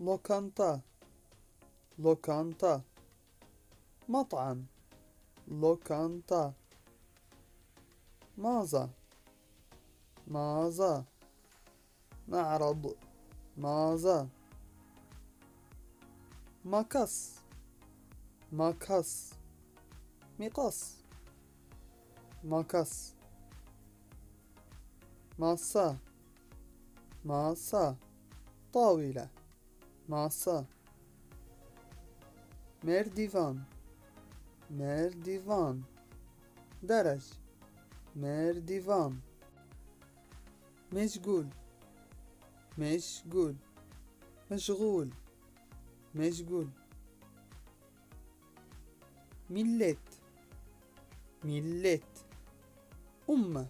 lokanta lokanta مطعم lokanta mağaza mağaza معرض mağaza makas makas mikas makas masa masa طاولة masa merdivan merdivan درج merdivan meşgul meşgul meşgul meşgul millet millet umma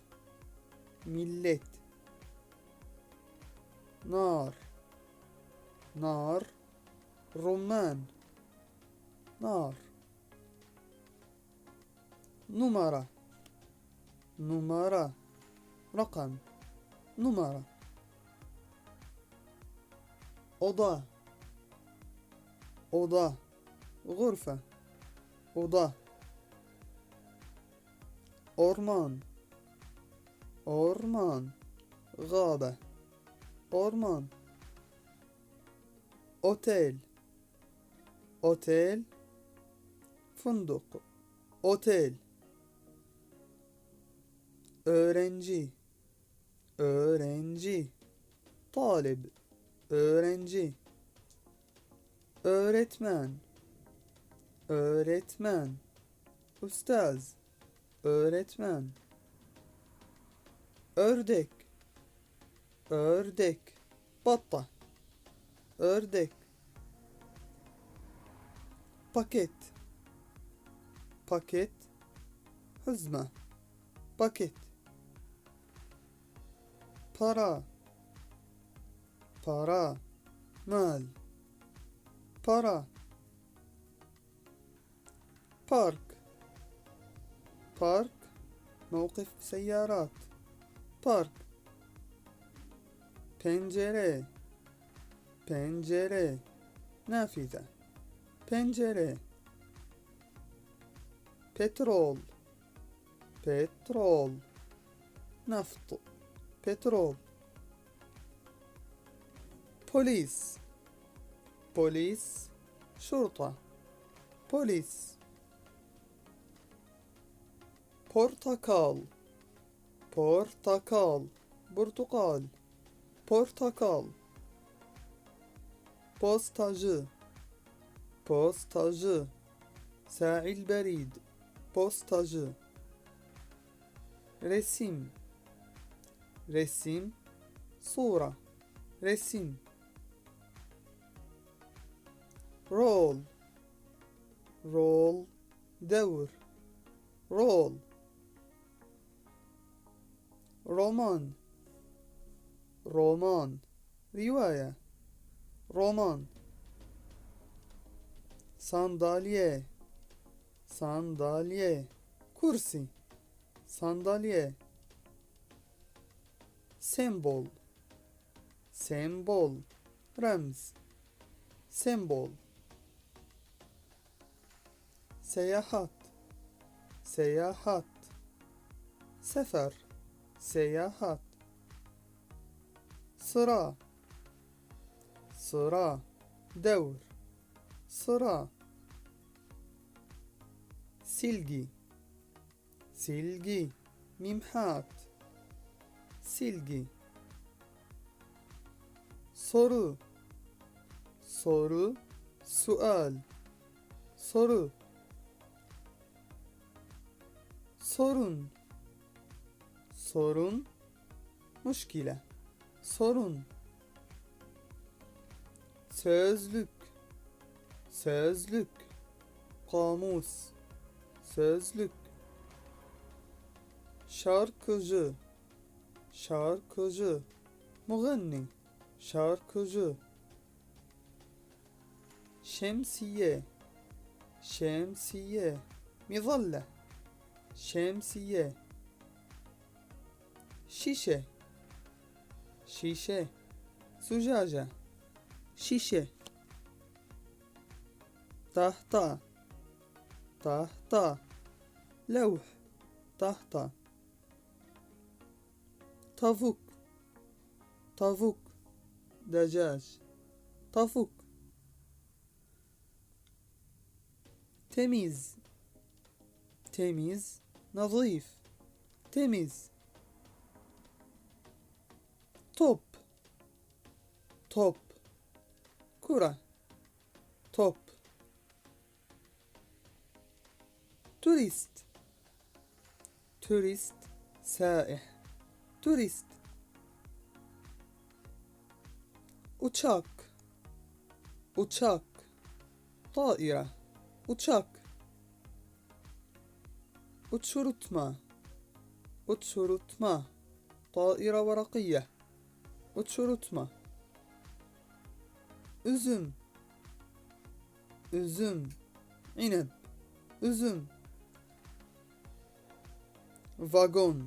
millet nar Nar. Roman. Nar. Numara. Numara. Rakam. Numara. Oda. Oda. Gurfe. Oda. Orman. Orman. Gâbe. Orman otel. Otel. Fındık. Otel. Öğrenci. Öğrenci. Talib. Öğrenci. Öğretmen. Öğretmen. Ustaz. Öğretmen. Ördek. Ördek. Batta ördek paket paket hızma paket para para mal para بارك بارك موقف سيارات بارك pencere pencere. Nafize pencere. Petrol. Petrol. Naft petrol. Polis. Polis. Şurta. Polis. Portakal. Portakal. Portakal. Portakal postacı postacı Sa'il berid. Postacı resim. Resim. Sura. Resim. Rol. Rol. Devr. Rol. Roman. Roman. Rivayet roman. Sandalye. Sandalye. Kursi. Sandalye. Sembol. Sembol. Remz sembol. Seyahat. Seyahat. Sefer. Seyahat. Sıra sıra. Devr sıra. Silgi. Silgi. Mimhat. Silgi. Soru. Soru. Sual. Soru. Sorun. Sorun. Muşkile. Sorun Sözlük. Sözlük. Kamus Sözlük. Şarkıcı. Şarkıcı. Muğenni Şarkıcı. Şemsiye. Şemsiye. Mizalle Şemsiye. Şişe. Şişe. Sucaca şişe. Tahta. Tahta. Levh. Tahta. Tavuk. Tavuk. Decaj tavuk. Temiz. Temiz. Nazif. Temiz. Top. Top. Kura. Top. Turist. Turist. Sâih. Turist. Uçak. Uçak. Taira. Uçak. Uçurutma. Uçurutma. Taira varakiyye. Uçurutma üzüm. Üzüm. İneb üzüm. Vagon.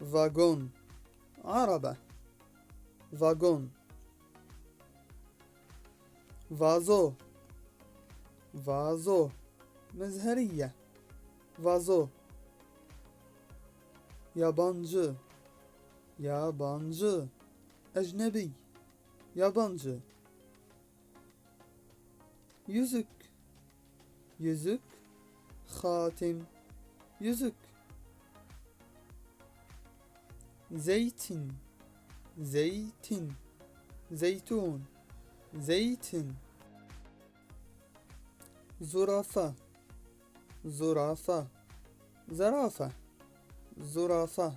Vagon. Araba vagon. Vazo. Vazo. Mezheriye. Vazo. Yabancı. Yabancı. Ecnebi. Yabancı yüzük. Yüzük. Hatim. Yüzük. Zeytin. Zeytin. Zeytun. Zeytin. Zürafa. Zürafa. Zarafa zürafa